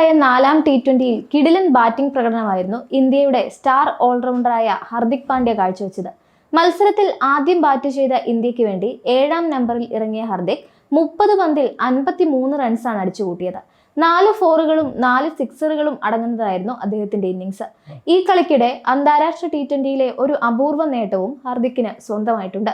തുടർച്ചയായ നാലാം ടി ട്വന്റിയിൽ കിടിലൻ ബാറ്റിംഗ് പ്രകടനമായിരുന്നു ഇന്ത്യയുടെ സ്റ്റാർ ഓൾറൗണ്ടറായ ഹർദിക് പാണ്ഡ്യ കാഴ്ചവെച്ചത്. മത്സരത്തിൽ ആദ്യം ബാറ്റ് ചെയ്ത ഇന്ത്യയ്ക്ക് വേണ്ടി ഏഴാം നമ്പറിൽ ഇറങ്ങിയ ഹർദിക് മുപ്പത് പന്തിൽ അൻപത്തി മൂന്ന് റൺസാണ് അടിച്ചു കൂട്ടിയത് നാല് ഫോറുകളും നാല് സിക്സറുകളും അടങ്ങുന്നതായിരുന്നു അദ്ദേഹത്തിന്റെ ഇന്നിങ്സ് ഈ കളിക്കിടെ അന്താരാഷ്ട്ര ടി ട്വന്റിയിലെ ഒരു അപൂർവ നേട്ടവും ഹർദിക്കിന് സ്വന്തമായിട്ടുണ്ട്.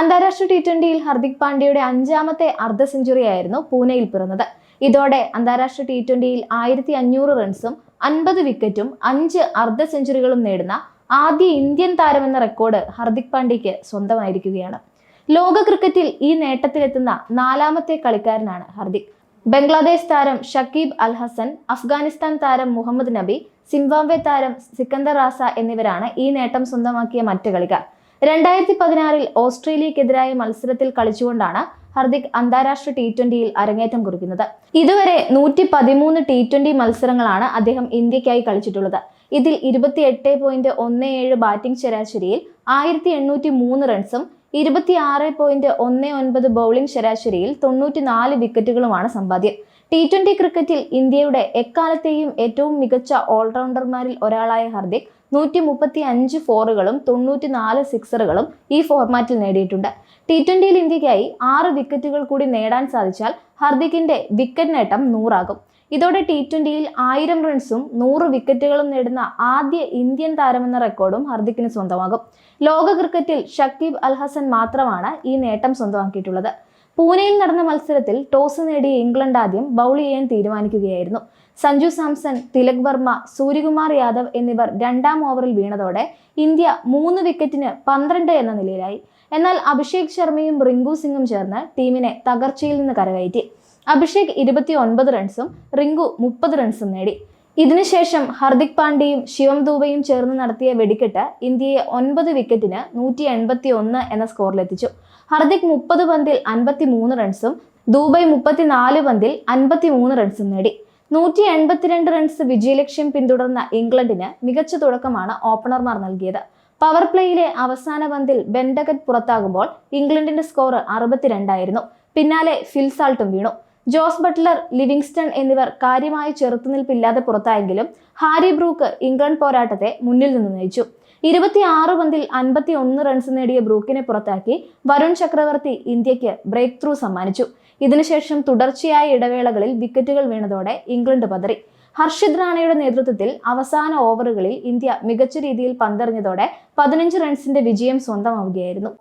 അന്താരാഷ്ട്ര ടി ട്വന്റിയിൽ ഹർദിക് പാണ്ഡ്യയുടെ അഞ്ചാമത്തെ അർദ്ധ സെഞ്ചുറിയായിരുന്നു പൂനെയിൽ പിറന്നത്. ഇതോടെ അന്താരാഷ്ട്ര ടി ട്വന്റിയിൽ ആയിരത്തി അഞ്ഞൂറ് റൺസും അൻപത് വിക്കറ്റും അഞ്ച് അർദ്ധ സെഞ്ചുറികളും നേടുന്ന ആദ്യ ഇന്ത്യൻ താരമെന്ന റെക്കോർഡ് ഹർദിക് പാണ്ഡ്യയ്ക്ക് സ്വന്തമായിരിക്കുകയാണ്. ലോക ക്രിക്കറ്റിൽ ഈ നേട്ടത്തിലെത്തുന്ന നാലാമത്തെ കളിക്കാരനാണ് ഹർദിക്. ബംഗ്ലാദേശ് താരം ഷക്കീബ് അൽ ഹസൻ അഫ്ഗാനിസ്ഥാൻ താരം മുഹമ്മദ് നബി സിംബാബ്വെ താരം സിക്കന്ദർ റാസ എന്നിവരാണ് ഈ നേട്ടം സ്വന്തമാക്കിയ മറ്റ് കളിക്കാർ. രണ്ടായിരത്തി പതിനാറിൽ ഓസ്ട്രേലിയക്കെതിരായ മത്സരത്തിൽ കളിച്ചുകൊണ്ടാണ് ഹർദിക് അന്താരാഷ്ട്ര ടി ട്വന്റിയിൽ അരങ്ങേറ്റം കുറിക്കുന്നത്. ഇതുവരെ നൂറ്റി പതിമൂന്ന് ടി ട്വന്റി മത്സരങ്ങളാണ് അദ്ദേഹം ഇന്ത്യക്കായി കളിച്ചിട്ടുള്ളത്. ഇതിൽ ഇരുപത്തി എട്ട് പോയിന്റ് ഒന്ന് ഏഴ് ബാറ്റിംഗ് ശരാശരിയിൽ ആയിരത്തി എണ്ണൂറ്റി മൂന്ന് റൺസും ഇരുപത്തി ആറ് പോയിന്റ് ഒന്ന് ഒൻപത് ബൗളിംഗ് ശരാശരിയിൽ തൊണ്ണൂറ്റി നാല് വിക്കറ്റുകളുമാണ് സമ്പാദ്യം. ടി ട്വന്റി ക്രിക്കറ്റിൽ ഇന്ത്യയുടെ എക്കാലത്തെയും ഏറ്റവും മികച്ച ഓൾറൗണ്ടർമാരിൽ ഒരാളായ ഹർദിക് നൂറ്റി മുപ്പത്തി അഞ്ച് ഫോറുകളും തൊണ്ണൂറ്റി നാല് സിക്സറുകളും ഈ ഫോർമാറ്റിൽ നേടിയിട്ടുണ്ട്. ടി ട്വന്റിയിൽ ഇന്ത്യക്കായി ആറ് വിക്കറ്റുകൾ കൂടി നേടാൻ സാധിച്ചാൽ ഹർദിക്കിന്റെ വിക്കറ്റ് നേട്ടം നൂറാകും. ഇതോടെ ടി ട്വന്റിയിൽ ആയിരം റൺസും നൂറ് വിക്കറ്റുകളും നേടുന്ന ആദ്യ ഇന്ത്യൻ താരമെന്ന റെക്കോർഡും ഹർദിക്കിന് സ്വന്തമാകും. ലോക ക്രിക്കറ്റിൽ ഷക്കീബ് അൽ ഹസൻ മാത്രമാണ് ഈ നേട്ടം സ്വന്തമാക്കിയിട്ടുള്ളത്. പൂനെയിൽ നടന്ന മത്സരത്തിൽ ടോസ് നേടിയ ഇംഗ്ലണ്ട് ആദ്യം ബൗൾ ചെയ്യാൻ തീരുമാനിക്കുകയായിരുന്നു. സഞ്ജു സാംസൺ തിലക് വർമ്മ സൂര്യകുമാർ യാദവ് എന്നിവർ രണ്ടാം ഓവറിൽ വീണതോടെ ഇന്ത്യ മൂന്ന് വിക്കറ്റിന് പന്ത്രണ്ട് എന്ന നിലയിലായി. എന്നാൽ അഭിഷേക് ശർമ്മയും റിങ്കു സിംഗും ചേർന്ന് ടീമിനെ തകർച്ചയിൽ നിന്ന് കരകയറ്റി. അഭിഷേക് ഇരുപത്തി ഒൻപത് റൺസും റിങ്കു മുപ്പത് റൺസും നേടി. ഇതിനുശേഷം ഹർദിക് പാണ്ഡ്യയും ശിവം ദൂബയും ചേർന്ന് നടത്തിയ വെടിക്കെട്ട് ഇന്ത്യയെ ഒൻപത് വിക്കറ്റിന് നൂറ്റി എൺപത്തി ഒന്ന് എന്ന സ്കോറിലെത്തിച്ചു ഹർദിക് മുപ്പത് പന്തിൽ അൻപത്തി മൂന്ന് റൺസും ദൂബൈ മുപ്പത്തിനാല് പന്തിൽ അൻപത്തി മൂന്ന് റൺസും നേടി. നൂറ്റി എൺപത്തിരണ്ട് റൺസ് വിജയലക്ഷ്യം പിന്തുടർന്ന ഇംഗ്ലണ്ടിന് മികച്ച തുടക്കമാണ് ഓപ്പണർമാർ നൽകിയത്. പവർ പ്ലേയിലെ അവസാന പന്തിൽ ബെൻഡഗറ്റ് പുറത്താകുമ്പോൾ ഇംഗ്ലണ്ടിന്റെ സ്കോർ അറുപത്തിരണ്ടായിരുന്നു. പിന്നാലെ ഫിൽസാൾട്ടും വീണു. ജോസ് ബട്ട്ലർ ലിവിങ്സ്റ്റൺ എന്നിവർ കാര്യമായ ചെറുത്തുനിൽപ്പില്ലാതെ പുറത്തായെങ്കിലും ഹാരി ബ്രൂക്ക് ഇംഗ്ലണ്ട് പോരാട്ടത്തെ മുന്നിൽ നിന്ന് നയിച്ചു. ഇരുപത്തിയാറ് പന്തിൽ അൻപത്തി ഒന്ന് റൺസ് നേടിയ ബ്രൂക്കിനെ പുറത്താക്കി വരുൺ ചക്രവർത്തി ഇന്ത്യയ്ക്ക് ബ്രേക്ക് ത്രൂ സമ്മാനിച്ചു. ഇതിനുശേഷം തുടർച്ചയായ ഇടവേളകളിൽ വിക്കറ്റുകൾ വീണതോടെ ഇംഗ്ലണ്ട് പതറി. ഹർഷിത് റാണയുടെ നേതൃത്വത്തിൽ അവസാന ഓവറുകളിൽ ഇന്ത്യ മികച്ച രീതിയിൽ പന്തെറിഞ്ഞതോടെ പതിനഞ്ച് റൺസിന്റെ വിജയം സ്വന്തമാവുകയായിരുന്നു.